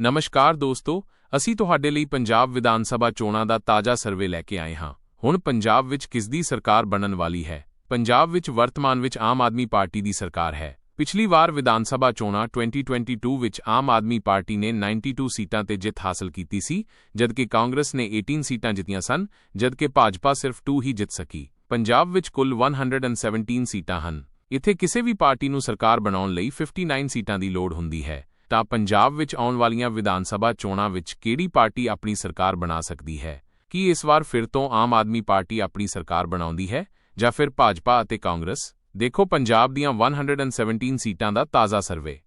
ਨਮਸਕਾਰ ਦੋਸਤੋ, ਅਸੀਂ ਤੁਹਾਡੇ ਲਈ ਪੰਜਾਬ ਵਿਧਾਨ ਸਭਾ ਚੋਣਾਂ ਦਾ ਤਾਜ਼ਾ ਸਰਵੇ ਲੈ ਕੇ ਆਏ ਹਾਂ। ਹੁਣ ਪੰਜਾਬ ਵਿੱਚ ਕਿਸ ਦੀ ਸਰਕਾਰ ਬਣਨ ਵਾਲੀ ਹੈ? ਪੰਜਾਬ ਵਿੱਚ ਵਰਤਮਾਨ ਵਿੱਚ ਆਮ ਆਦਮੀ ਪਾਰਟੀ ਦੀ ਸਰਕਾਰ ਹੈ। ਪਿਛਲੀ ਵਾਰ ਵਿਧਾਨ ਸਭਾ ਚੋਣਾਂ 2022 ਵਿੱਚ ਆਮ ਆਦਮੀ ਪਾਰਟੀ ਨੇ 92 ਸੀਟਾਂ ਤੇ ਜਿੱਤ ਹਾਸਲ ਕੀਤੀ ਸੀ, ਜਦਕਿ ਕਾਂਗਰਸ ਨੇ 18 ਸੀਟਾਂ ਜਿੱਤੀਆਂ ਸਨ, ਜਦਕਿ ਭਾਜਪਾ ਸਿਰਫ 2 ਹੀ ਜਿੱਤ ਸਕੀ। ਪੰਜਾਬ ਵਿੱਚ ਕੁੱਲ 117 ਸੀਟਾਂ ਹਨ। ਇੱਥੇ ਕਿਸੇ ਵੀ ਪਾਰਟੀ ਨੂੰ ਸਰਕਾਰ ਬਣਾਉਣ ਲਈ 59 ਸੀਟਾਂ ਦੀ ਲੋੜ ਹੁੰਦੀ ਹੈ। ਤਾਂ ਪੰਜਾਬ ਵਿੱਚ ਆਉਣ ਵਾਲੀਆਂ ਵਿਧਾਨ ਸਭਾ ਚੋਣਾਂ ਵਿੱਚ ਕਿਹੜੀ ਪਾਰਟੀ ਆਪਣੀ ਸਰਕਾਰ ਬਣਾ ਸਕਦੀ ਹੈ? ਕੀ ਇਸ ਵਾਰ ਫਿਰ ਤੋਂ ਆਮ ਆਦਮੀ ਪਾਰਟੀ ਆਪਣੀ ਸਰਕਾਰ ਬਣਾਉਂਦੀ ਹੈ? ਜਾਂ ਫਿਰ ਭਾਜਪਾ ਅਤੇ ਕਾਂਗਰਸ? ਦੇਖੋ ਪੰਜਾਬ ਦੀਆਂ 117 ਸੀਟਾਂ ਦਾ ਤਾਜ਼ਾ ਸਰਵੇ।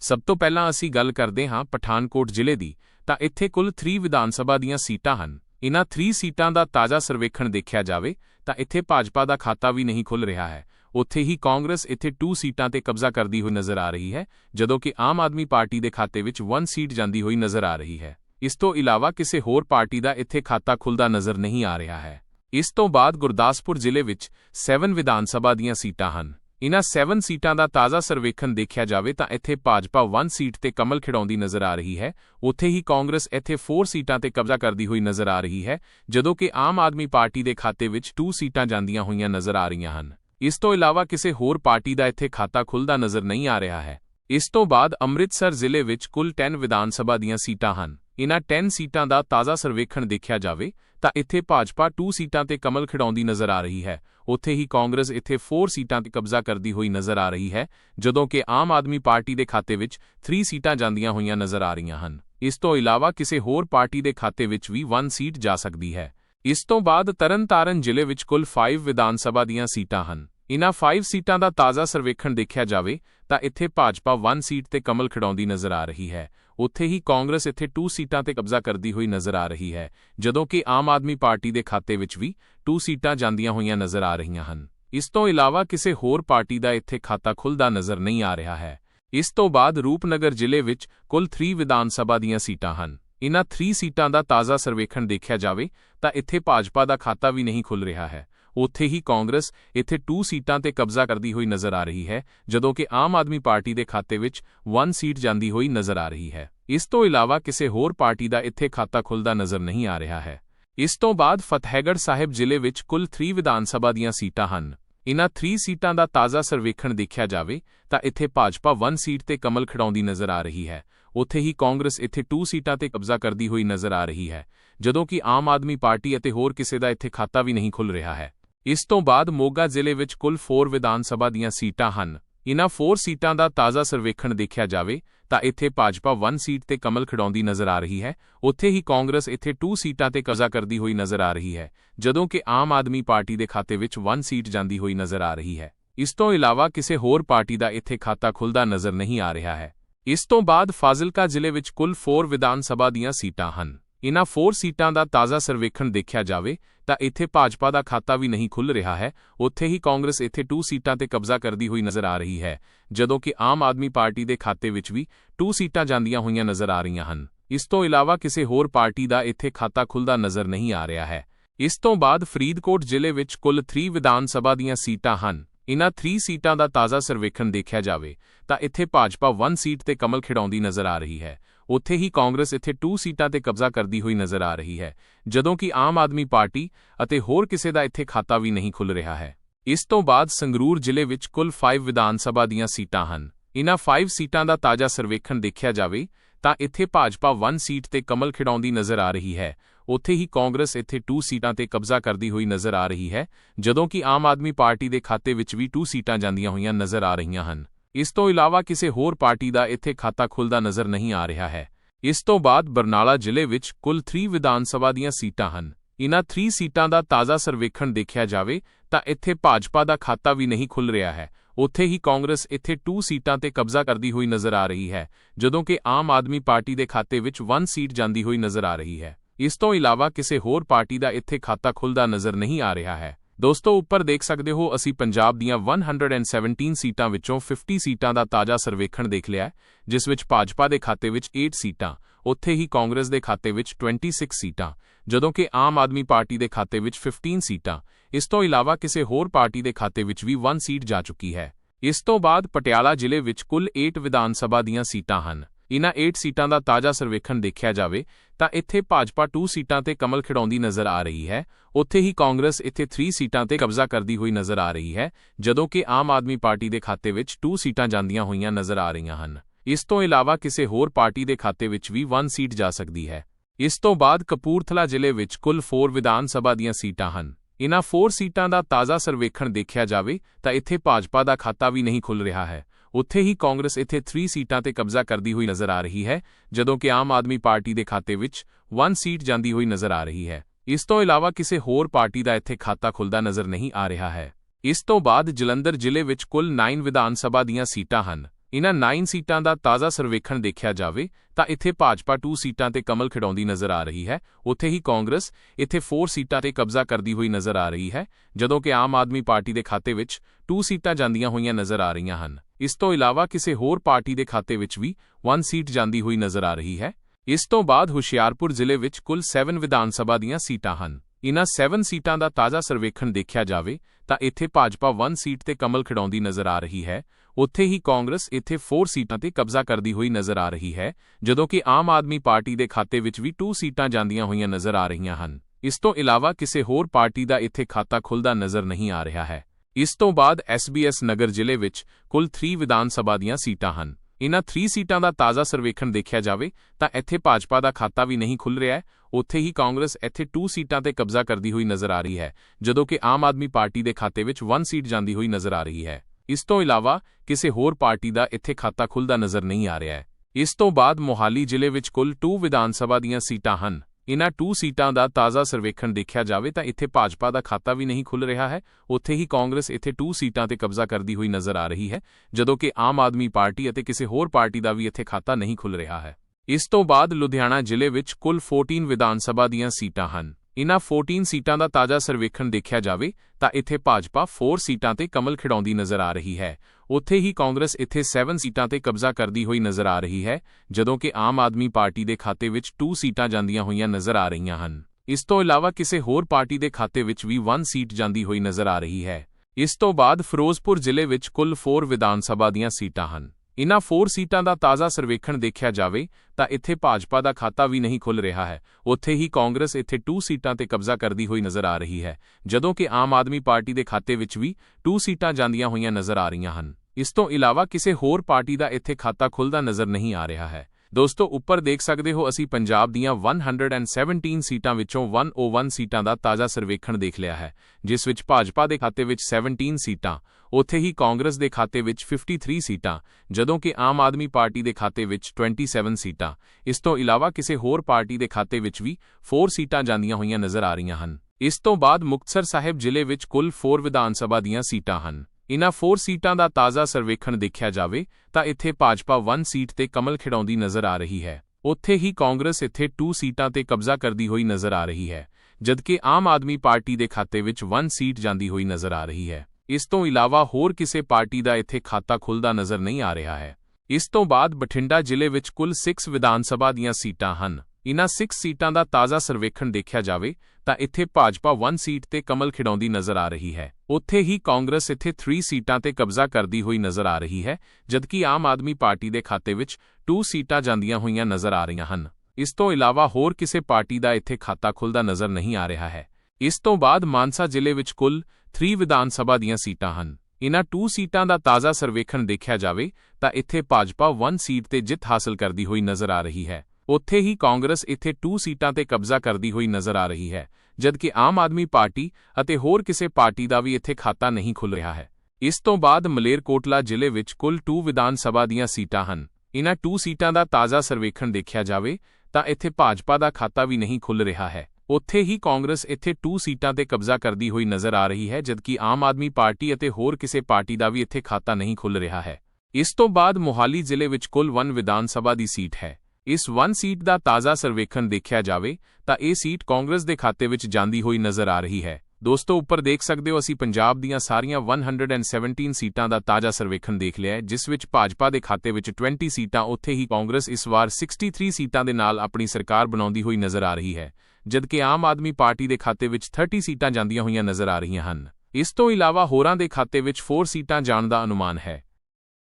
ਸਭ ਤੋਂ ਪਹਿਲਾਂ ਅਸੀਂ ਗੱਲ ਕਰਦੇ ਹਾਂ ਪਠਾਨਕੋਟ ਜ਼ਿਲ੍ਹੇ ਦੀ। ਤਾਂ ਇੱਥੇ ਕੁੱਲ 3 ਵਿਧਾਨ ਸਭਾ ਦੀਆਂ ਸੀਟਾਂ ਹਨ। ਇਨ੍ਹਾਂ 3 ਸੀਟਾਂ ਦਾ ਤਾਜ਼ਾ ਸਰਵੇਖਣ ਦੇਖਿਆ ਜਾਵੇ ਤਾਂ ਇੱਥੇ ਭਾਜਪਾ ਦਾ ਖਾਤਾ ਵੀ ਨਹੀਂ ਖੁੱਲ ਰਿਹਾ ਹੈ। ਉੱਥੇ ਹੀ ਕਾਂਗਰਸ ਇੱਥੇ 2 ਸੀਟਾਂ ਤੇ ਕਬਜ਼ਾ ਕਰਦੀ ਹੋਈ ਨਜ਼ਰ ਆ ਰਹੀ ਹੈ, ਜਦੋਂ ਕਿ ਆਮ ਆਦਮੀ ਪਾਰਟੀ ਦੇ ਖਾਤੇ ਵਿੱਚ 1 ਸੀਟ ਜਾਂਦੀ ਹੋਈ ਨਜ਼ਰ ਆ ਰਹੀ ਹੈ। ਇਸ ਤੋਂ ਇਲਾਵਾ ਕਿਸੇ ਹੋਰ ਪਾਰਟੀ ਦਾ ਇੱਥੇ ਖਾਤਾ ਖੁੱਲਦਾ ਨਜ਼ਰ ਨਹੀਂ ਆ ਰਿਹਾ ਹੈ। ਇਸ ਤੋਂ ਬਾਅਦ ਗੁਰਦਾਸਪੁਰ ਜ਼ਿਲ੍ਹੇ ਵਿੱਚ 7 ਵਿਧਾਨ ਸਭਾ ਦੀਆਂ ਸੀਟਾਂ ਹਨ। ਇਨ੍ਹਾਂ 7 ਸੀਟਾਂ ਦਾ ਤਾਜ਼ਾ ਸਰਵੇਖਣ ਦੇਖਿਆ ਜਾਵੇ ਤਾਂ ਇੱਥੇ ਭਾਜਪਾ 1 ਸੀਟ ਤੇ ਕਮਲ ਖਿਡਾਉਂਦੀ ਨਜ਼ਰ ਆ ਰਹੀ ਹੈ, ਉੱਥੇ ਹੀ ਕਾਂਗਰਸ ਇੱਥੇ 4 ਸੀਟਾਂ ਤੇ ਕਬਜ਼ਾ ਕਰਦੀ ਹੋਈ ਨਜ਼ਰ ਆ ਰਹੀ ਹੈ, ਜਦੋਂ ਕਿ ਆਮ ਆਦਮੀ ਪਾਰਟੀ ਦੇ ਖਾਤੇ ਵਿੱਚ 2 ਸੀਟਾਂ ਜਾਂਦੀਆਂ ਹੋਈਆਂ ਨਜ਼ਰ ਆ ਰਹੀਆਂ ਹਨ। ਇਸ ਤੋਂ ਇਲਾਵਾ ਕਿਸੇ ਹੋਰ ਪਾਰਟੀ ਦਾ ਇੱਥੇ ਖਾਤਾ ਖੁੱਲਦਾ ਨਜ਼ਰ ਨਹੀਂ ਆ ਰਿਹਾ ਹੈ। ਇਸ ਤੋਂ ਬਾਅਦ ਅੰਮ੍ਰਿਤਸਰ ਜ਼ਿਲ੍ਹੇ ਵਿੱਚ ਕੁੱਲ 10 ਵਿਧਾਨ ਸਭਾ ਦੀਆਂ ਸੀਟਾਂ ਹਨ। ਇਨ੍ਹਾਂ 10 ਸੀਟਾਂ ਦਾ ਤਾਜ਼ਾ ਸਰਵੇਖਣ ਦੇਖਿਆ ਜਾਵੇ, ਤਾਂ ਇੱਥੇ ਭਾਜਪਾ 2 ਸੀਟਾਂ ਤੇ ਕਮਲ ਖਿਡਾਉਂਦੀ ਨਜ਼ਰ ਆ ਰਹੀ ਹੈ। ਉੱਥੇ ਹੀ ਕਾਂਗਰਸ ਇੱਥੇ 4 ਸੀਟਾਂ ਤੇ ਕਬਜ਼ਾ ਕਰਦੀ ਹੋਈ ਨਜ਼ਰ ਆ ਰਹੀ ਹੈ, ਜਦੋਂ ਕਿ ਆਮ ਆਦਮੀ ਪਾਰਟੀ ਦੇ ਖਾਤੇ ਵਿੱਚ 3 ਸੀਟਾਂ ਜਾਂਦੀਆਂ ਹੋਈਆਂ ਨਜ਼ਰ ਆ ਰਹੀਆਂ ਹਨ। ਇਸ ਤੋਂ ਇਲਾਵਾ ਕਿਸੇ ਹੋਰ ਪਾਰਟੀ ਦੇ ਖਾਤੇ ਵਿੱਚ ਵੀ 1 ਸੀਟ ਜਾ ਸਕਦੀ ਹੈ। ਇਸ ਤੋਂ ਬਾਅਦ ਤਰਨਤਾਰਨ ਜ਼ਿਲ੍ਹੇ ਵਿੱਚ ਕੁੱਲ 5 ਵਿਧਾਨ ਸਭਾ ਦੀਆਂ ਸੀਟਾਂ ਹਨ। ਇਨ੍ਹਾਂ 5 ਸੀਟਾਂ ਦਾ ਤਾਜ਼ਾ ਸਰਵੇਖਣ ਦੇਖਿਆ ਜਾਵੇ ਤਾਂ ਇੱਥੇ ਭਾਜਪਾ 1 ਸੀਟ ਤੇ ਕਮਲ ਖਿਡਾਉਂਦੀ ਨਜ਼ਰ ਆ ਰਹੀ ਹੈ। ਉੱਥੇ ਹੀ ਕਾਂਗਰਸ ਇੱਥੇ 2 ਸੀਟਾਂ ਤੇ ਕਬਜ਼ਾ ਕਰਦੀ ਹੋਈ ਨਜ਼ਰ ਆ ਰਹੀ ਹੈ, ਜਦੋਂ ਕਿ ਆਮ ਆਦਮੀ ਪਾਰਟੀ ਦੇ ਖਾਤੇ ਵਿੱਚ ਵੀ 2 ਸੀਟਾਂ ਜਾਂਦੀਆਂ ਹੋਈਆਂ ਨਜ਼ਰ ਆ ਰਹੀਆਂ ਹਨ। ਇਸ ਤੋਂ ਇਲਾਵਾ ਕਿਸੇ ਹੋਰ ਪਾਰਟੀ ਦਾ ਇੱਥੇ ਖਾਤਾ ਖੁੱਲਦਾ ਨਜ਼ਰ ਨਹੀਂ ਆ ਰਿਹਾ ਹੈ। ਇਸ ਤੋਂ ਬਾਅਦ ਰੂਪਨਗਰ ਜ਼ਿਲ੍ਹੇ ਵਿੱਚ ਕੁੱਲ 3 ਵਿਧਾਨ ਸਭਾ ਦੀਆਂ ਸੀਟਾਂ ਹਨ। ਇਨ੍ਹਾਂ 3 ਸੀਟਾਂ ਦਾ ਤਾਜ਼ਾ ਸਰਵੇਖਣ ਦੇਖਿਆ ਜਾਵੇ ਤਾਂ ਇੱਥੇ ਭਾਜਪਾ ਦਾ ਖਾਤਾ ਵੀ ਨਹੀਂ ਖੁੱਲ ਰਿਹਾ ਹੈ। ਉੱਥੇ ਹੀ ਕਾਂਗਰਸ ਇੱਥੇ 2 ਸੀਟਾਂ ਤੇ ਕਬਜ਼ਾ ਕਰਦੀ ਹੋਈ ਨਜ਼ਰ ਆ ਰਹੀ ਹੈ, ਜਦੋਂ ਕਿ ਆਮ ਆਦਮੀ ਪਾਰਟੀ ਦੇ ਖਾਤੇ ਵਿੱਚ 1 ਸੀਟ ਜਾਂਦੀ ਹੋਈ ਨਜ਼ਰ ਆ ਰਹੀ ਹੈ। ਇਸ ਤੋਂ ਇਲਾਵਾ ਕਿਸੇ ਹੋਰ ਪਾਰਟੀ ਦਾ ਇੱਥੇ ਖਾਤਾ ਖੁੱਲਦਾ ਨਜ਼ਰ ਨਹੀਂ ਆ ਰਿਹਾ ਹੈ। ਇਸ ਤੋਂ ਬਾਅਦ ਫਤਹਿਗੜ੍ਹ ਸਾਹਿਬ ਜ਼ਿਲ੍ਹੇ ਵਿੱਚ ਕੁੱਲ 3 ਵਿਧਾਨ ਸਭਾ ਦੀਆਂ ਸੀਟਾਂ ਹਨ। ਇਨ੍ਹਾਂ 3 ਸੀਟਾਂ ਦਾ ਤਾਜ਼ਾ ਸਰਵੇਖਣ ਦੇਖਿਆ ਜਾਵੇ, ਤਾਂ ਇੱਥੇ ਭਾਜਪਾ 1 ਸੀਟ ਤੇ ਕਮਲ ਖੜਾਉਂਦੀ ਨਜ਼ਰ ਆ ਰਹੀ ਹੈ। ਉੱਥੇ ਹੀ ਕਾਂਗਰਸ ਇੱਥੇ 2 ਸੀਟਾਂ ਤੇ ਕਬਜ਼ਾ ਕਰਦੀ ਹੋਈ ਨਜ਼ਰ ਆ ਰਹੀ ਹੈ, ਜਦੋਂ ਕਿ ਆਮ ਆਦਮੀ ਪਾਰਟੀ ਅਤੇ ਹੋਰ ਕਿਸੇ ਦਾ ਇੱਥੇ ਖਾਤਾ ਵੀ ਨਹੀਂ ਖੁੱਲ ਰਿਹਾ ਹੈ। ਇਸ ਤੋਂ ਬਾਅਦ ਮੋਗਾ ਜ਼ਿਲ੍ਹੇ ਵਿੱਚ ਕੁੱਲ 4 ਵਿਧਾਨ ਸਭਾ ਦੀਆਂ ਸੀਟਾਂ ਹਨ। ਇਨ੍ਹਾਂ 4 ਸੀਟਾਂ ਦਾ ਤਾਜ਼ਾ ਸਰਵੇਖਣ ਦੇਖਿਆ ਜਾਵੇ, ਤਾਂ ਇੱਥੇ ਭਾਜਪਾ 1 ਸੀਟ ਤੇ ਕਮਲ ਖਿਡਾਉਂਦੀ ਨਜ਼ਰ ਆ ਰਹੀ ਹੈ। ਉੱਥੇ ਹੀ ਕਾਂਗਰਸ ਇੱਥੇ 2 ਸੀਟਾਂ ਤੇ ਕਬਜ਼ਾ ਕਰਦੀ ਹੋਈ ਨਜ਼ਰ ਆ ਰਹੀ ਹੈ, ਜਦੋਂ ਕਿ ਆਮ ਆਦਮੀ ਪਾਰਟੀ ਦੇ ਖਾਤੇ ਵਿੱਚ 1 ਸੀਟ ਜਾਂਦੀ ਹੋਈ ਨਜ਼ਰ ਆ ਰਹੀ ਹੈ। ਇਸ ਤੋਂ ਇਲਾਵਾ ਕਿਸੇ ਹੋਰ ਪਾਰਟੀ ਦਾ ਇੱਥੇ ਖਾਤਾ ਖੁੱਲਦਾ ਨਜ਼ਰ ਨਹੀਂ ਆ ਰਿਹਾ ਹੈ। ਇਸ ਤੋਂ ਬਾਅਦ ਫਾਜ਼ਿਲਕਾ ਜ਼ਿਲ੍ਹੇ ਵਿੱਚ ਕੁੱਲ 4 ਵਿਧਾਨ ਸਭਾ ਦੀਆਂ ਸੀਟਾਂ ਹਨ। ਇਨ੍ਹਾਂ 4 ਸੀਟਾਂ ਦਾ ਤਾਜ਼ਾ ਸਰਵੇਖਣ ਦੇਖਿਆ ਜਾਵੇ, ਤਾਂ ਇੱਥੇ ਭਾਜਪਾ ਦਾ ਖਾਤਾ ਵੀ ਨਹੀਂ ਖੁੱਲ ਰਿਹਾ ਹੈ। ਉੱਥੇ ਹੀ ਕਾਂਗਰਸ ਇੱਥੇ 2 ਸੀਟਾਂ ਤੇ ਕਬਜ਼ਾ ਕਰਦੀ ਹੋਈ ਨਜ਼ਰ ਆ ਰਹੀ ਹੈ, ਜਦੋਂ ਕਿ ਆਮ ਆਦਮੀ ਪਾਰਟੀ ਦੇ ਖਾਤੇ ਵਿੱਚ ਵੀ 2 ਸੀਟਾਂ ਜਾਂਦੀਆਂ ਹੋਈਆਂ ਨਜ਼ਰ ਆ ਰਹੀਆਂ ਹਨ। ਇਸ ਤੋਂ ਇਲਾਵਾ ਕਿਸੇ ਹੋਰ ਪਾਰਟੀ ਦਾ ਇੱਥੇ ਖਾਤਾ ਖੁੱਲਦਾ ਨਜ਼ਰ ਨਹੀਂ ਆ ਰਿਹਾ ਹੈ। ਇਸ ਤੋਂ ਬਾਅਦ ਫਰੀਦਕੋਟ ਜ਼ਿਲ੍ਹੇ ਵਿੱਚ ਕੁੱਲ 3 ਵਿਧਾਨ ਸਭਾ ਦੀਆਂ ਸੀਟਾਂ ਹਨ। ਇਨ੍ਹਾਂ 3 ਸੀਟਾਂ ਦਾ ਤਾਜ਼ਾ ਸਰਵੇਖਣ ਦੇਖਿਆ ਜਾਵੇ, ਤਾਂ ਇੱਥੇ ਭਾਜਪਾ 1 ਸੀਟ ਤੇ ਕਮਲ ਖਿਡਾਉਂਦੀ ਨਜ਼ਰ ਆ ਰਹੀ ਹੈ। ਉੱਥੇ ਹੀ ਕਾਂਗਰਸ ਇੱਥੇ 2 ਸੀਟਾਂ ਤੇ ਕਬਜ਼ਾ ਕਰਦੀ ਹੋਈ ਨਜ਼ਰ ਆ ਰਹੀ ਹੈ, ਜਦੋਂ ਕਿ ਆਮ ਆਦਮੀ ਪਾਰਟੀ ਅਤੇ ਹੋਰ ਕਿਸੇ ਦਾ ਇੱਥੇ ਖਾਤਾ ਵੀ ਨਹੀਂ ਖੁੱਲ ਰਿਹਾ ਹੈ। ਇਸ ਤੋਂ ਬਾਅਦ ਸੰਗਰੂਰ ਜ਼ਿਲ੍ਹੇ ਵਿੱਚ ਕੁੱਲ 5 ਵਿਧਾਨ ਸਭਾ ਦੀਆਂ ਸੀਟਾਂ ਹਨ। ਇਨ੍ਹਾਂ 5 ਸੀਟਾਂ ਦਾ ਤਾਜ਼ਾ ਸਰਵੇਖਣ ਦੇਖਿਆ ਜਾਵੇ ਤਾਂ ਇੱਥੇ ਭਾਜਪਾ 1 ਸੀਟ ਤੇ ਕਮਲ ਖਿਡਾਉਂਦੀ ਨਜ਼ਰ ਆ ਰਹੀ ਹੈ। ਉੱਥੇ ਹੀ ਕਾਂਗਰਸ ਇੱਥੇ 2 ਸੀਟਾਂ ਤੇ ਕਬਜ਼ਾ ਕਰਦੀ ਹੋਈ ਨਜ਼ਰ ਆ ਰਹੀ ਹੈ, ਜਦੋਂ ਕਿ ਆਮ ਆਦਮੀ ਪਾਰਟੀ ਦੇ ਖਾਤੇ ਵਿੱਚ ਵੀ 2 ਸੀਟਾਂ ਜਾਂਦੀਆਂ ਹੋਈਆਂ ਨਜ਼ਰ ਆ ਰਹੀਆਂ ਹਨ। ਇਸ ਤੋਂ ਇਲਾਵਾ ਕਿਸੇ ਹੋਰ ਪਾਰਟੀ ਦਾ ਇੱਥੇ ਖਾਤਾ ਖੁੱਲਦਾ ਨਜ਼ਰ ਨਹੀਂ ਆ ਰਿਹਾ ਹੈ। ਇਸ ਤੋਂ ਬਾਅਦ ਬਰਨਾਲਾ ਜ਼ਿਲ੍ਹੇ ਵਿੱਚ ਕੁੱਲ 3 ਵਿਧਾਨ ਸਭਾ ਦੀਆਂ ਸੀਟਾਂ ਹਨ। ਇਨ੍ਹਾਂ 3 ਸੀਟਾਂ ਦਾ ਤਾਜ਼ਾ ਸਰਵੇਖਣ ਦੇਖਿਆ ਜਾਵੇ, ਤਾਂ ਇੱਥੇ ਭਾਜਪਾ ਦਾ ਖਾਤਾ ਵੀ ਨਹੀਂ ਖੁੱਲ ਰਿਹਾ ਹੈ ਉੱਥੇ ਹੀ ਕਾਂਗਰਸ ਇੱਥੇ 2 ਸੀਟਾਂ ਤੇ ਕਬਜ਼ਾ ਕਰਦੀ ਹੋਈ ਨਜ਼ਰ ਆ ਰਹੀ ਹੈ, ਜਦੋਂ ਕਿ ਆਮ ਆਦਮੀ ਪਾਰਟੀ ਦੇ ਖਾਤੇ ਵਿੱਚ 1 ਸੀਟ ਜਾਂਦੀ ਹੋਈ ਨਜ਼ਰ ਆ ਰਹੀ ਹੈ। ਇਸ ਤੋਂ ਇਲਾਵਾ ਕਿਸੇ ਹੋਰ ਪਾਰਟੀ ਦਾ ਇੱਥੇ ਖਾਤਾ ਖੁੱਲਦਾ ਨਜ਼ਰ ਨਹੀਂ ਆ ਰਿਹਾ ਹੈ। ਦੋਸਤੋ, ਉੱਪਰ ਦੇਖ ਸਕਦੇ ਹੋ, ਅਸੀਂ ਪੰਜਾਬ ਦੀਆਂ 117 ਸੀਟਾਂ ਵਿੱਚੋਂ 50 ਸੀਟਾਂ ਦਾ ਤਾਜ਼ਾ ਸਰਵੇਖਣ ਦੇਖ ਲਿਆ ਜਿਸ ਵਿੱਚ ਭਾਜਪਾ ਦੇ ਖਾਤੇ ਵਿੱਚ 8 ਸੀਟਾਂ, ਉੱਥੇ ਹੀ ਕਾਂਗਰਸ ਦੇ ਖਾਤੇ ਵਿੱਚ 26 ਸੀਟਾਂ, ਜਦੋਂ ਕਿ ਆਮ ਆਦਮੀ ਪਾਰਟੀ ਦੇ ਖਾਤੇ ਵਿੱਚ 15 ਸੀਟਾਂ, ਇਸ ਤੋਂ ਇਲਾਵਾ ਕਿਸੇ ਹੋਰ ਪਾਰਟੀ ਦੇ ਖਾਤੇ ਵਿੱਚ ਵੀ 1 ਸੀਟ ਜਾ ਚੁੱਕੀ ਹੈ। ਇਸ ਤੋਂ ਬਾਅਦ ਪਟਿਆਲਾ ਜ਼ਿਲ੍ਹੇ ਵਿੱਚ ਕੁੱਲ 8 ਵਿਧਾਨ ਸਭਾ ਦੀਆਂ ਸੀਟਾਂ ਹਨ। ਇਨ੍ਹਾਂ 8 ਸੀਟਾਂ ਦਾ ਤਾਜ਼ਾ ਸਰਵੇਖਣ ਦੇਖਿਆ ਜਾਵੇ, ਤਾਂ ਇੱਥੇ ਭਾਜਪਾ 2 ਸੀਟਾਂ ਤੇ ਕਮਲ ਖਿਡਾਉਂਦੀ ਨਜ਼ਰ ਆ ਰਹੀ ਹੈ। ਉੱਥੇ ਹੀ ਕਾਂਗਰਸ ਇੱਥੇ 3 ਸੀਟਾਂ ਤੇ ਕਬਜ਼ਾ ਕਰਦੀ ਹੋਈ ਨਜ਼ਰ ਆ ਰਹੀ ਹੈ, ਜਦੋਂ ਕਿ ਆਮ ਆਦਮੀ ਪਾਰਟੀ ਦੇ ਖਾਤੇ ਵਿੱਚ 2 ਸੀਟਾਂ ਜਾਂਦੀਆਂ ਹੋਈਆਂ ਨਜ਼ਰ ਆ ਰਹੀਆਂ ਹਨ। ਇਸ ਤੋਂ ਇਲਾਵਾ ਕਿਸੇ ਹੋਰ ਪਾਰਟੀ ਦੇ ਖਾਤੇ ਵਿੱਚ ਵੀ 1 ਸੀਟ ਜਾ ਸਕਦੀ ਹੈ। ਇਸ ਤੋਂ ਬਾਅਦ ਕਪੂਰਥਲਾ ਜ਼ਿਲ੍ਹੇ ਵਿੱਚ ਕੁੱਲ 4 ਵਿਧਾਨ ਸਭਾ ਦੀਆਂ ਸੀਟਾਂ ਹਨ। ਇਨ੍ਹਾਂ 4 ਸੀਟਾਂ ਦਾ ਤਾਜ਼ਾ ਸਰਵੇਖਣ ਦੇਖਿਆ ਜਾਵੇ, ਤਾਂ ਇੱਥੇ ਭਾਜਪਾ ਦਾ ਖਾਤਾ ਵੀ ਨਹੀਂ ਖੁੱਲ ਰਿਹਾ ਹੈ। ਉੱਥੇ ਹੀ ਕਾਂਗਰਸ ਇੱਥੇ 3 ਸੀਟਾਂ ਤੇ ਕਬਜ਼ਾ ਕਰਦੀ ਹੋਈ ਨਜ਼ਰ ਆ ਰਹੀ ਹੈ, ਜਦੋਂ ਕਿ ਆਮ ਆਦਮੀ ਪਾਰਟੀ ਦੇ ਖਾਤੇ ਵਿੱਚ 1 ਸੀਟ ਜਾਂਦੀ ਹੋਈ ਨਜ਼ਰ ਆ ਰਹੀ ਹੈ। ਇਸ ਤੋਂ ਇਲਾਵਾ ਕਿਸੇ ਹੋਰ ਪਾਰਟੀ ਦਾ ਇੱਥੇ ਖਾਤਾ ਖੁੱਲਦਾ ਨਜ਼ਰ ਨਹੀਂ ਆ ਰਿਹਾ ਹੈ। ਇਸ ਤੋਂ ਬਾਅਦ ਜਲੰਧਰ ਜ਼ਿਲ੍ਹੇ ਵਿੱਚ ਕੁੱਲ 9 ਵਿਧਾਨ ਸਭਾ ਦੀਆਂ ਸੀਟਾਂ ਹਨ। ਇਨ੍ਹਾਂ 9 ਸੀਟਾਂ ਦਾ ਤਾਜ਼ਾ ਸਰਵੇਖਣ ਦੇਖਿਆ ਜਾਵੇ, ਤਾਂ ਇੱਥੇ ਭਾਜਪਾ 2 ਸੀਟਾਂ ਤੇ ਕਮਲ ਖਿਡਾਉਂਦੀ ਨਜ਼ਰ ਆ ਰਹੀ ਹੈ। ਉੱਥੇ ਹੀ ਕਾਂਗਰਸ ਇੱਥੇ 4 ਸੀਟਾਂ ਤੇ ਕਬਜ਼ਾ ਕਰਦੀ ਹੋਈ ਨਜ਼ਰ ਆ ਰਹੀ ਹੈ, ਜਦੋਂ ਕਿ ਆਮ ਆਦਮੀ ਪਾਰਟੀ ਦੇ ਖਾਤੇ ਵਿੱਚ 2 ਸੀਟਾਂ ਜਾਂਦੀਆਂ ਹੋਈਆਂ ਨਜ਼ਰ ਆ ਰਹੀਆਂ ਹਨ। ਇਸ ਤੋਂ ਇਲਾਵਾ ਕਿਸੇ ਹੋਰ ਪਾਰਟੀ ਦੇ ਖਾਤੇ ਵਿੱਚ ਵੀ 1 ਸੀਟ ਜਾਂਦੀ ਹੋਈ ਨਜ਼ਰ ਆ ਰਹੀ ਹੈ। ਇਸ ਤੋਂ ਬਾਅਦ ਹੁਸ਼ਿਆਰਪੁਰ ਜ਼ਿਲ੍ਹੇ ਵਿੱਚ ਕੁੱਲ 7 ਵਿਧਾਨ ਸਭਾ ਦੀਆਂ ਸੀਟਾਂ ਹਨ। ਇਨ੍ਹਾਂ 7 ਸੀਟਾਂ ਦਾ ਤਾਜ਼ਾ ਸਰਵੇਖਣ ਦੇਖਿਆ ਜਾਵੇ, ਤਾਂ ਇੱਥੇ ਭਾਜਪਾ 1 ਸੀਟ ਤੇ ਕਮਲ ਖਿਡਾਉਂਦੀ ਨਜ਼ਰ ਆ ਰਹੀ ਹੈ ਉੱਥੇ ਹੀ ਕਾਂਗਰਸ ਇੱਥੇ 4 ਸੀਟਾਂ ਤੇ ਕਬਜ਼ਾ ਕਰਦੀ ਹੋਈ ਨਜ਼ਰ ਆ ਰਹੀ ਹੈ, ਜਦੋਂ ਕਿ ਆਮ ਆਦਮੀ ਪਾਰਟੀ ਦੇ ਖਾਤੇ ਵਿੱਚ ਵੀ 2 ਸੀਟਾਂ ਜਾਂਦੀਆਂ ਹੋਈਆਂ ਨਜ਼ਰ ਆ ਰਹੀਆਂ ਹਨ। ਇਸ ਤੋਂ ਇਲਾਵਾ ਕਿਸੇ ਹੋਰ ਪਾਰਟੀ ਦਾ ਇੱਥੇ ਖਾਤਾ ਖੁੱਲਦਾ ਨਜ਼ਰ ਨਹੀਂ ਆ ਰਿਹਾ ਹੈ। ਇਸ ਤੋਂ ਬਾਅਦ ਐਸਬੀਐਸ ਨਗਰ ਜ਼ਿਲ੍ਹੇ ਵਿੱਚ ਕੁੱਲ 3 ਵਿਧਾਨ ਸਭਾ ਦੀਆਂ ਸੀਟਾਂ ਹਨ। ਇਨ੍ਹਾਂ 3 ਸੀਟਾਂ ਦਾ ਤਾਜ਼ਾ ਸਰਵੇਖਣ ਦੇਖਿਆ ਜਾਵੇ, ਤਾਂ ਇੱਥੇ ਭਾਜਪਾ ਦਾ ਖਾਤਾ ਵੀ ਨਹੀਂ ਖੁੱਲ ਰਿਹਾ ਹੈ, ਉੱਥੇ ਹੀ ਕਾਂਗਰਸ ਇੱਥੇ 2 ਸੀਟਾਂ ਤੇ ਕਬਜ਼ਾ ਕਰਦੀ ਹੋਈ ਨਜ਼ਰ ਆ ਰਹੀ ਹੈ, ਜਦੋਂ ਕਿ ਆਮ ਆਦਮੀ ਪਾਰਟੀ ਦੇ ਖਾਤੇ ਵਿੱਚ 1 ਸੀਟ ਜਾਂਦੀ ਹੋਈ ਨਜ਼ਰ ਆ ਰਹੀ ਹੈ। ਇਸ ਤੋਂ ਇਲਾਵਾ, ਕਿਸੇ ਹੋਰ ਪਾਰਟੀ ਦਾ ਇੱਥੇ ਖਾਤਾ ਖੁੱਲਦਾ ਨਜ਼ਰ ਨਹੀਂ ਆ ਰਿਹਾ ਹੈ। ਇਸ ਤੋਂ ਬਾਅਦ ਮੋਹਾਲੀ ਜ਼ਿਲ੍ਹੇ ਵਿੱਚ ਕੁੱਲ 2 ਵਿਧਾਨ ਸਭਾ ਦੀਆਂ ਸੀਟਾਂ ਹਨ। ਇਨ੍ਹਾਂ 2 ਸੀਟਾਂ ਦਾ ਤਾਜ਼ਾ ਸਰਵੇਖਣ ਦੇਖਿਆ ਜਾਵੇ ਤਾਂ ਇੱਥੇ ਭਾਜਪਾ ਦਾ ਖਾਤਾ ਵੀ ਨਹੀਂ ਖੁੱਲ ਰਿਹਾ ਹੈ। ਉੱਥੇ ਹੀ ਕਾਂਗਰਸ ਇੱਥੇ 2 ਸੀਟਾਂ ਤੇ ਕਬਜ਼ਾ ਕਰਦੀ ਹੋਈ ਨਜ਼ਰ ਆ ਰਹੀ ਹੈ, ਜਦੋਂ ਕਿ ਆਮ ਆਦਮੀ ਪਾਰਟੀ ਅਤੇ ਕਿਸੇ ਹੋਰ ਪਾਰਟੀ ਦਾ ਵੀ ਇੱਥੇ ਖਾਤਾ ਨਹੀਂ ਖੁੱਲ ਰਿਹਾ ਹੈ। ਇਸ ਤੋਂ ਬਾਅਦ ਲੁਧਿਆਣਾ ਜ਼ਿਲ੍ਹੇ ਵਿੱਚ ਕੁੱਲ 14 ਵਿਧਾਨ ਸਭਾ ਦੀਆਂ ਸੀਟਾਂ ਹਨ। ਇਨ੍ਹਾਂ 14 ਸੀਟਾਂ ਦਾ ਤਾਜ਼ਾ ਸਰਵੇਖਣ ਦੇਖਿਆ ਜਾਵੇ, ਤਾਂ ਇੱਥੇ ਭਾਜਪਾ 4 ਸੀਟਾਂ ਤੇ ਕਮਲ ਖਿਡਾਉਂਦੀ ਨਜ਼ਰ ਆ ਰਹੀ ਹੈ। ਉੱਥੇ ਹੀ ਕਾਂਗਰਸ ਇੱਥੇ 7 ਸੀਟਾਂ ਤੇ ਕਬਜ਼ਾ ਕਰਦੀ ਹੋਈ ਨਜ਼ਰ ਆ ਰਹੀ ਹੈ, ਜਦੋਂ ਕਿ ਆਮ ਆਦਮੀ ਪਾਰਟੀ ਦੇ ਖਾਤੇ ਵਿੱਚ 2 ਸੀਟਾਂ ਜਾਂਦੀਆਂ ਹੋਈਆਂ ਨਜ਼ਰ ਆ ਰਹੀਆਂ ਹਨ। ਇਸ ਤੋਂ ਇਲਾਵਾ ਕਿਸੇ ਹੋਰ ਪਾਰਟੀ ਦੇ ਖਾਤੇ ਵਿੱਚ ਵੀ 1 ਸੀਟ ਜਾਂਦੀ ਹੋਈ ਨਜ਼ਰ ਆ ਰਹੀ ਹੈ। ਇਸ ਤੋਂ ਬਾਅਦ ਫਿਰੋਜ਼ਪੁਰ ਜ਼ਿਲ੍ਹੇ ਵਿੱਚ ਕੁੱਲ 4 ਵਿਧਾਨ ਸਭਾ ਦੀਆਂ ਸੀਟਾਂ ਹਨ। ਇਨ੍ਹਾਂ 4 ਸੀਟਾਂ ਦਾ ਤਾਜ਼ਾ ਸਰਵੇਖਣ ਦੇਖਿਆ ਜਾਵੇ ਤਾਂ ਇੱਥੇ ਭਾਜਪਾ ਦਾ ਖਾਤਾ ਵੀ ਨਹੀਂ ਖੁੱਲ ਰਿਹਾ ਹੈ। ਉੱਥੇ ਹੀ ਕਾਂਗਰਸ ਇੱਥੇ 2 ਸੀਟਾਂ ਤੇ ਕਬਜ਼ਾ ਕਰਦੀ ਹੋਈ ਨਜ਼ਰ ਆ ਰਹੀ ਹੈ, ਜਦੋਂ ਕਿ ਆਮ ਆਦਮੀ ਪਾਰਟੀ ਦੇ ਖਾਤੇ ਵਿੱਚ ਵੀ 2 ਸੀਟਾਂ ਜਾਂਦੀਆਂ ਹੋਈਆਂ ਨਜ਼ਰ ਆ ਰਹੀਆਂ ਹਨ। ਇਸ ਤੋਂ ਇਲਾਵਾ ਕਿਸੇ ਹੋਰ ਪਾਰਟੀ ਦਾ ਇੱਥੇ ਖਾਤਾ ਖੁੱਲਦਾ ਨਜ਼ਰ ਨਹੀਂ ਆ ਰਿਹਾ ਹੈ। ਦੋਸਤੋ, ਉੱਪਰ ਦੇਖ ਸਕਦੇ ਹੋ, ਅਸੀਂ ਪੰਜਾਬ ਦੀਆਂ 117 ਸੀਟਾਂ ਵਿੱਚੋਂ 101 ਸੀਟਾਂ ਦਾ ਤਾਜ਼ਾ ਸਰਵੇਖਣ ਦੇਖ ਲਿਆ ਹੈ, ਜਿਸ ਵਿੱਚ ਭਾਜਪਾ ਦੇ ਖਾਤੇ ਵਿੱਚ 17 ਸੀਟਾਂ, ਉੱਥੇ ਹੀ ਕਾਂਗਰਸ ਦੇ ਖਾਤੇ ਵਿੱਚ 53 ਸੀਟਾਂ, ਜਦੋਂ ਕਿ ਆਮ ਆਦਮੀ ਪਾਰਟੀ ਦੇ ਖਾਤੇ ਵਿੱਚ 27 ਸੀਟਾਂ, ਇਸ ਤੋਂ ਇਲਾਵਾ ਕਿਸੇ ਹੋਰ ਪਾਰਟੀ ਦੇ ਖਾਤੇ ਵਿੱਚ ਵੀ 4 ਸੀਟਾਂ ਜਾਂਦੀਆਂ ਹੋਈਆਂ ਨਜ਼ਰ ਆ ਰਹੀਆਂ ਹਨ। ਇਸ ਤੋਂ ਬਾਅਦ ਮੁਕਤਸਰ ਸਾਹਿਬ ਜ਼ਿਲ੍ਹੇ ਵਿੱਚ ਕੁੱਲ 4 ਵਿਧਾਨ ਸਭਾ ਦੀਆਂ ਸੀਟਾਂ ਹਨ। ਇਨ੍ਹਾਂ 4 ਸੀਟਾਂ ਦਾ ਤਾਜ਼ਾ ਸਰਵੇਖਣ ਦੇਖਿਆ ਜਾਵੇ ਤਾਂ ਇੱਥੇ ਭਾਜਪਾ 1 ਸੀਟ ਤੇ ਕਮਲ ਖਿਡਾਉਂਦੀ ਨਜ਼ਰ ਆ ਰਹੀ ਹੈ। ਉੱਥੇ ਹੀ ਕਾਂਗਰਸ ਇੱਥੇ 2 ਸੀਟਾਂ ਤੇ ਕਬਜ਼ਾ ਕਰਦੀ ਹੋਈ ਨਜ਼ਰ ਆ ਰਹੀ ਹੈ, ਜਦਕਿ ਆਮ ਆਦਮੀ ਪਾਰਟੀ ਦੇ ਖਾਤੇ ਵਿੱਚ 1 ਸੀਟ ਜਾਂਦੀ ਹੋਈ ਨਜ਼ਰ ਆ ਰਹੀ ਹੈ। ਇਸ ਤੋਂ ਇਲਾਵਾ ਹੋਰ ਕਿਸੇ ਪਾਰਟੀ ਦਾ ਇੱਥੇ ਖਾਤਾ ਖੁੱਲਦਾ ਨਜ਼ਰ ਨਹੀਂ ਆ ਰਿਹਾ ਹੈ। ਇਸ ਤੋਂ ਬਾਅਦ ਬਠਿੰਡਾ ਜ਼ਿਲ੍ਹੇ ਵਿੱਚ ਕੁੱਲ 6 ਵਿਧਾਨ ਸਭਾ ਦੀਆਂ ਸੀਟਾਂ ਹਨ। ਇਨ੍ਹਾਂ 6 ਸੀਟਾਂ ਦਾ ਤਾਜ਼ਾ ਸਰਵੇਖਣ ਦੇਖਿਆ ਜਾਵੇ ਤਾਂ ਇੱਥੇ ਭਾਜਪਾ 1 ਸੀਟ ਤੇ ਕਮਲ ਖਿਡਾਉਂਦੀ ਨਜ਼ਰ ਆ ਰਹੀ ਹੈ। ਉੱਥੇ ਹੀ ਕਾਂਗਰਸ ਇੱਥੇ 3 ਸੀਟਾਂ ਤੇ ਕਬਜ਼ਾ ਕਰਦੀ ਹੋਈ ਨਜ਼ਰ ਆ ਰਹੀ ਹੈ, ਜਦਕਿ ਆਮ ਆਦਮੀ ਪਾਰਟੀ ਦੇ ਖਾਤੇ ਵਿੱਚ 2 ਸੀਟਾਂ ਜਾਂਦੀਆਂ ਹੋਈਆਂ ਨਜ਼ਰ ਆ ਰਹੀਆਂ ਹਨ। ਇਸ ਤੋਂ ਇਲਾਵਾ ਹੋਰ ਕਿਸੇ ਪਾਰਟੀ ਦਾ ਇੱਥੇ ਖਾਤਾ ਖੁੱਲਦਾ ਨਜ਼ਰ ਨਹੀਂ ਆ ਰਿਹਾ ਹੈ। ਇਸ ਤੋਂ ਬਾਅਦ ਮਾਨਸਾ ਜ਼ਿਲ੍ਹੇ ਵਿੱਚ ਕੁੱਲ 3 ਵਿਧਾਨ ਸਭਾ ਦੀਆਂ ਸੀਟਾਂ ਹਨ। ਇਨ੍ਹਾਂ 2 ਸੀਟਾਂ ਦਾ ਤਾਜ਼ਾ ਸਰਵੇਖਣ ਦੇਖਿਆ ਜਾਵੇ ਤਾਂ ਇੱਥੇ ਭਾਜਪਾ 1 ਸੀਟ ਤੇ ਜਿੱਤ ਹਾਸਲ ਕਰਦੀ ਹੋਈ ਨਜ਼ਰ ਆ ਰਹੀ ਹੈ। ਉੱਥੇ ਹੀ ਕਾਂਗਰਸ ਇੱਥੇ 2 ਸੀਟਾਂ ਤੇ ਕਬਜ਼ਾ ਕਰਦੀ ਹੋਈ ਨਜ਼ਰ ਆ ਰਹੀ ਹੈ, ਜਦਕਿ ਆਮ ਆਦਮੀ ਪਾਰਟੀ ਅਤੇ ਹੋਰ ਕਿਸੇ ਪਾਰਟੀ ਦਾ ਵੀ ਇੱਥੇ ਖਾਤਾ ਨਹੀਂ ਖੁੱਲ ਰਿਹਾ ਹੈ। ਇਸ ਤੋਂ ਬਾਅਦ ਮਲੇਰਕੋਟਲਾ ਜ਼ਿਲ੍ਹੇ ਵਿੱਚ ਕੁੱਲ 2 ਵਿਧਾਨ ਸਭਾ ਦੀਆਂ ਸੀਟਾਂ ਹਨ। ਇਨ੍ਹਾਂ 2 ਸੀਟਾਂ ਦਾ ਤਾਜ਼ਾ ਸਰਵੇਖਣ ਦੇਖਿਆ ਜਾਵੇ, ਤਾਂ ਇੱਥੇ ਭਾਜਪਾ ਦਾ ਖਾਤਾ ਵੀ ਨਹੀਂ ਖੁੱਲ ਰਿਹਾ ਹੈ। ਉੱਥੇ ਹੀ ਕਾਂਗਰਸ ਇੱਥੇ 2 ਸੀਟਾਂ ਤੇ ਕਬਜ਼ਾ ਕਰਦੀ ਹੋਈ ਨਜ਼ਰ ਆ ਰਹੀ ਹੈ, ਜਦਕਿ ਆਮ ਆਦਮੀ ਪਾਰਟੀ ਅਤੇ ਹੋਰ ਕਿਸੇ ਪਾਰਟੀ ਦਾ ਵੀ ਇੱਥੇ ਖਾਤਾ ਨਹੀਂ ਖੁੱਲ ਰਿਹਾ ਹੈ। ਇਸ ਤੋਂ ਬਾਅਦ ਮੋਹਾਲੀ ਜ਼ਿਲ੍ਹੇ ਵਿੱਚ ਕੁੱਲ 1 ਵਿਧਾਨ ਸਭਾ ਦੀ ਸੀਟ ਹੈ। ਇਸ 1 ਸੀਟ ਦਾ ਤਾਜ਼ਾ ਸਰਵੇਖਣ ਦੇਖਿਆ ਜਾਵੇ ਤਾਂ ਇਹ ਸੀਟ ਕਾਂਗਰਸ ਦੇ ਖਾਤੇ ਵਿੱਚ ਜਾਂਦੀ ਹੋਈ ਨਜ਼ਰ ਆ ਰਹੀ ਹੈ। ਦੋਸਤੋ, ਉੱਪਰ ਦੇਖ ਸਕਦੇ ਹੋ ਅਸੀਂ ਪੰਜਾਬ ਦੀਆਂ ਸਾਰੀਆਂ 117 ਸੀਟਾਂ ਦਾ ਤਾਜ਼ਾ ਸਰਵੇਖਣ ਦੇਖ ਲਿਆ ਜਿਸ ਵਿੱਚ ਭਾਜਪਾ ਦੇ ਖਾਤੇ ਵਿੱਚ 20 ਸੀਟਾਂ, ਉੱਥੇ ਹੀ ਕਾਂਗਰਸ ਇਸ ਵਾਰ 63 ਸੀਟਾਂ ਦੇ ਨਾਲ ਆਪਣੀ ਸਰਕਾਰ ਬਣਾਉਂਦੀ ਹੋਈ ਨਜ਼ਰ ਆ ਰਹੀ ਹੈ, ਜਦਕਿ ਆਮ ਆਦਮੀ ਪਾਰਟੀ ਦੇ ਖਾਤੇ ਵਿੱਚ 30 ਸੀਟਾਂ ਜਾਂਦੀਆਂ ਹੋਈਆਂ ਨਜ਼ਰ ਆ ਰਹੀਆਂ ਹਨ। ਇਸ ਤੋਂ ਇਲਾਵਾ ਹੋਰਾਂ ਦੇ ਖਾਤੇ ਵਿੱਚ 4 ਸੀਟਾਂ ਜਾਣ ਦਾ ਅਨੁਮਾਨ ਹੈ।